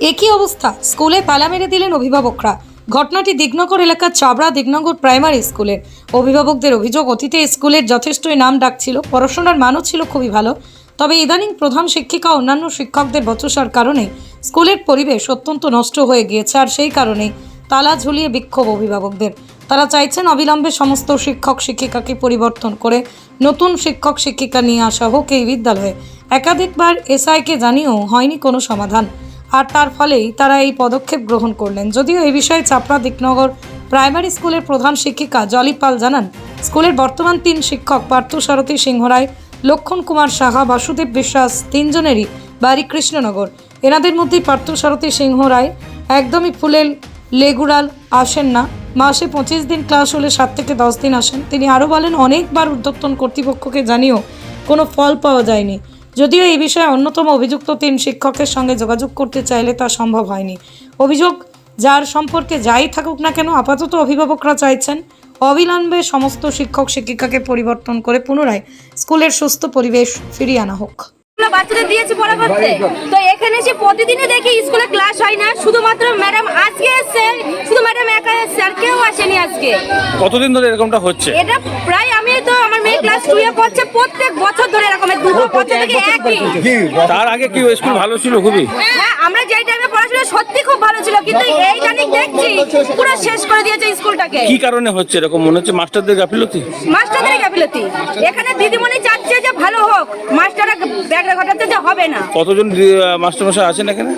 একই অবস্থা। স্কুলে তালা মেরে দিলেন অভিভাবকরা। ঘটনাটি দিগনগর এলাকার চাবড়া দিগনগর প্রাইমারি স্কুলের অভিভাবকদের অভিযোগ, অতীতে স্কুলের যথেষ্টই নাম ডাকছিল পড়াশোনার মানও ছিল খুবই ভালো। তবে ইদানিং প্রধান শিক্ষিকা অন্যান্য শিক্ষকদের বচসার কারণে স্কুলের পরিবেশ অত্যন্ত নষ্ট হয়ে গিয়েছে, আর সেই কারণেই তালা ঝুলিয়ে বিক্ষোভ অভিভাবকদের। তারা চাইছেন অবিলম্বে সমস্ত শিক্ষক শিক্ষিকাকে পরিবর্তন করে নতুন শিক্ষক শিক্ষিকা নিয়ে আসা হোক এই বিদ্যালয়ে। একাধিকবার এসআইকে জানিয়েও হয়নি কোনো সমাধান। আর তার ফলেই তারা এই পদক্ষেপ গ্রহণ করলেন। যদিও এই বিষয়ে চাপড়া দিকনগর প্রাইমারি স্কুলের প্রধান শিক্ষিকা জলি পাল জানান, স্কুলের বর্তমান তিন শিক্ষক পার্থসারথী সিংহ রায়, লক্ষণ কুমার সাহা, বাসুদেব বিশ্বাস তিনজনেরই বাড়ি কৃষ্ণনগর। এনাদের মধ্যে পার্থসারথী সিংহ রায় একদমই ফুলের লেগুড়াল আসেন না। মাসে পঁচিশ দিন ক্লাস হলে সাত থেকে দশ দিন আসেন। তিনি আরও বলেন, অনেকবার উদ্যোক্তন কর্তৃপক্ষকে জানিয়েও কোনো ফল পাওয়া যায়নি। যদিও এই বিষয়ে অন্যতম অভিযুক্ত তিন শিক্ষকের সঙ্গে যোগাযোগ করতে চাইলে তা সম্ভব হয়নি। অভিযোগ যার সম্পর্কে যাই থাকুক না কেন আপাতত অভিভাবকরা চাইছেন অবিলম্বে সমস্ত শিক্ষক শিক্ষিকাকে পরিবর্তন করে পুনরায় স্কুলের সুস্থ পরিবেশ ফিরিয়ে আনা হোক। বাচ্চাদের দিয়েছি পড়া করতে তো এখানে এসে প্রতিদিনই দেখি স্কুলে ক্লাস হয় না শুধুমাত্র ম্যাডাম আজকে এসছে শুধু ম্যাডাম একা এসছে আর কেউ আসেনি আজকে। কতদিন ধরে এরকমটা হচ্ছে? এটা প্রায় আমি তো ক্লাস টু এ পড়ছে প্রত্যেক বছর ধরে এরকম দুটো বছর থেকে একই। তার আগে কি ওই স্কুল ভালো ছিল খুবই? হ্যাঁ আমরা যেই টাইমে পড়াশোনা সত্যি খুব ভালো ছিল কিন্তু এই জানি দেখছি পুরো শেষ করে দিয়েছে স্কুলটাকে কি কারণে হচ্ছে এরকম? মনে হচ্ছে মাস্টারদের গাফিলতি? মাস্টারদের গাফিলতি এখানে দিদিমণি চাচ্ছে যে ভালো হোক মাস্টাররা ব্যাগরা ঘটাচ্ছে যে হবে না। কতজন মাস্টার মশাই আছেন এখানে?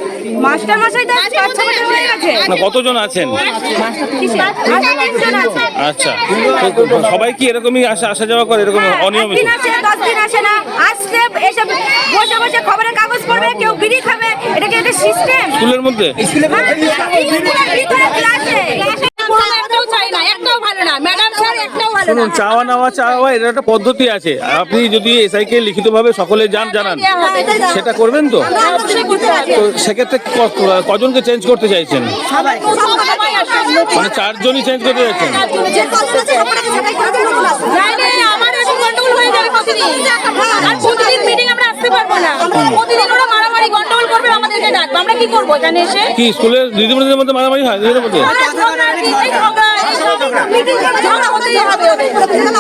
মাস্টার মশাই তো পাঁচ ছ বছর হয়ে গেছে। না কতজন আছেন? আচ্ছা সবাই কি এরকমই আসা আসা যাওয়া করে এরকম অনিয়মিত? একদিন আসে দশ দিন আসে না। আসলে বসে বসে খবরের কাগজ পড়বে কেউ বিড়ি খাবে। এটা কি একটা সিস্টেম স্কুলের মধ্যে? ভিতরে ক্লাসে চাই না একটাও ভালো না। ম্যাডাম স্যার একটাও ভালো শুনুন চাওয়া নেওয়া চাওয়া এর একটা পদ্ধতি আছে। আপনি যদি এসআইকে লিখিতভাবে সকলে যান জানান। সেটা করবেন তো? তো সেক্ষেত্রে ক- কজনকে চেঞ্জ করতে চাইছেন? মানে চারজনই চেঞ্জ করতে চাইছেন? আমার এরকম গন্ডগোল হয়ে যাবে প্রতিদিন আর প্রতিদিন মিটিং আমরা আসতে পারব না। প্রতিদিন ওরা মারামারি গন্ডগোল করবে আমাদেরকে ডাকবে। আমরা কি কি স্কুলের দিদিমণিদের মধ্যে মারামারি হয়? দিদিদের মধ্যে?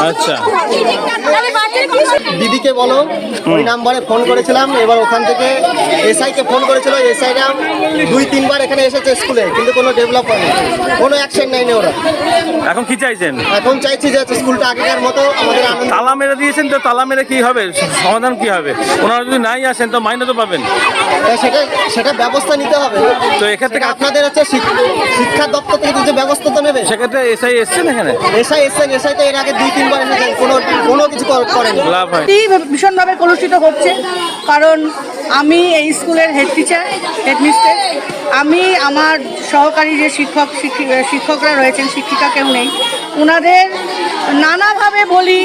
আচ্ছা। দিদিকে বলো ওই নাম্বারে ফোন করেছিলাম এবার ওখান থেকে এসআইকে ফোন করেছিল এসআইরা দুই তিনবার এখানে এসেছে স্কুলে কিন্তু কোনো ডেভেলপ হয়নি। কোনো অ্যাকশন নেয়নি ওরা। এখন কি চাইছেন? এখন চাইছি যে স্কুলটা আগেকার মতো আমাদের আনন্দ তালা মেরে দিয়েছেন তো তালা মেরে কি হবে? সমাধান কি হবে? ওনারা যদি নাই আসেন তো মাইনে তো পাবেন। সেটা সেটা ব্যবস্থা নিতে হবে। তো এক্ষেত্রে আপনাদের হচ্ছে শিক- শিক্ষা দপ্তর থেকে কিছু ব্যবস্থা তো নেবে। সেক্ষেত্রে এসআই এসছেন এখানে? এসআই এসছেন এসআই তো এর আগে দুই তিনবার এসেছেন কোনো কোনো কিছু কর- করেনি। লাভ হয়। ভীষণভাবে কলুষিত হচ্ছে কারণ আমি এই স্কুলের হেড টিচার হেডমিস্ট্রেস আমি আমার সহকারী যে শিক্ষক শিক্ষিকা শিক্ষকরা রয়েছেন শিক্ষিকা কেউ নেই ওনাদের নানাভাবে বলি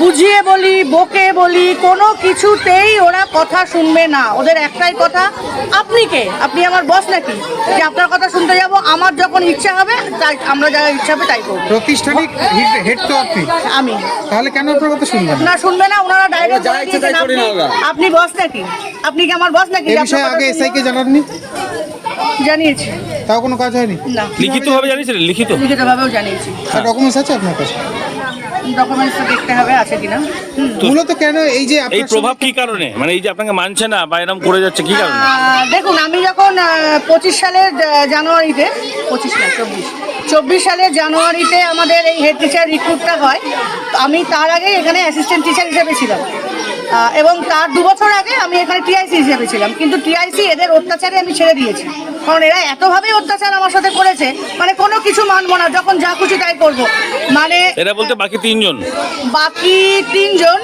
বুঝিয়ে বলি বকে বলি কোনো কিছুতেই ওরা কথা শুনবে না। ওদের একটাই কথা আপনি কে? আপনি আমার বস নাকি? যে আপনার কথা শুনতে যাব আমার যখন ইচ্ছা হবে তাই আমরা যা ইচ্ছা হবে তাই করব। প্রতিষ্ঠানিক হেড তো আপনি? আমি। তাহলে কেন আপনার কথা শুনবেন না? না শুনবে না ওনারা ডাইরেক্ট আপনি আপনি বস নাকি? আপনি কি আমার বস নাকি? এই বিষয়ে আগে শুনব? এসআই কে জানাননি? জানিয়েছি। তাও কোনো কাজ হয়নি? না লিখিত ভাবে জানিয়েছিলেন লিখিত? লিখিত ভাবেও জানিয়েছি ডকুমেন্টস আছে আপনার কাছে? ডকুমেন্টস দেখতে হবে আছে কিনা। মূলত কেন এই যে এই প্রভাব কি কারণে? মানে এই যে আপনাকে মানছে না বা এরকম করে যাচ্ছে কি কারণে? দেখুন আমি যখন পঁচিশ সালের জানুয়ারিতে পঁচিশ না চব্বিশ চব্বিশ সালের জানুয়ারিতে আমাদের এই হেড টিচার রিক্রুটটা হয় আমি তার আগে এখানে অ্যাসিস্ট্যান্ট টিচার হিসেবে ছিলাম। এবং তার দু বছর আগে আমি এখানে টিআইসি হিসেবে ছিলাম। কিন্তু টিআইসি এদের অত্যাচারে আমি ছেড়ে দিয়েছি। কারণ এরা এতভাবে অত্যাচার আমার সাথে করেছে মানে কোনো কিছু মানবো না যখন যা খুশি তাই করব। মানে এরা বলতে বাকি তিনজন। বাকি তিনজন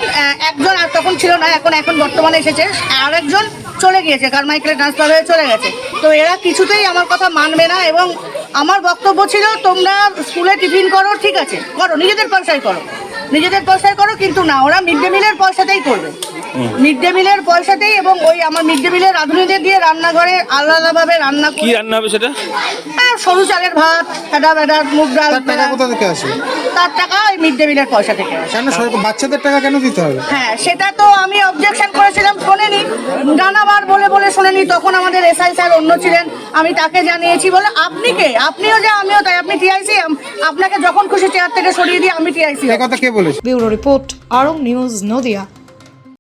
একজন আর তখন ছিল না এখন এখন বর্তমানে এসেছে আর একজন চলে গিয়েছে কারমাইকেলে ট্রান্সফার হয়ে চলে গেছে। তো এরা কিছুতেই আমার কথা মানবে না এবং আমার বক্তব্য ছিল তোমরা স্কুলে টিফিন করো ঠিক আছে করো নিজেদের পয়সায় করো। নিজেদের পয়সায় করো কিন্তু না ওরা মিড ডে মিলের পয়সাতেই করবে। মিড ডে মিলের পয়সাতেই এবং ওই আমার মিড ডে মিলের রাঁধুনিদের দিয়ে রান্নাঘরে আলাদাভাবে রান্না কি রান্না হবে সেটা? সরু চালের ভাত ফেডা ফেডা মুগ ডাল তার টাকা কোথা থেকে আসে? তার টাকা ওই মিড ডে মিলের পয়সা থেকে আসে। কেন সরকার বাচ্চাদের টাকা কেন দিতে হবে? হ্যাঁ সেটা তো আমি অবজেকশন করেছিলাম শোনেনি। নানাবার বলে বলে শোনেনি তখন আমাদের এসআই স্যার অন্য ছিলেন। আমি তাকে জানিয়েছি বলে আপনি কে? আপনিও যে আমিও তাই। আপনি টিআইসি আপনাকে যখন খুশি চেয়ার থেকে সরিয়ে দিয়ে আমি টিআইসি কথা কে বলেছে? ব্যুরো রিপোর্ট আরং নিউজ নদিয়া।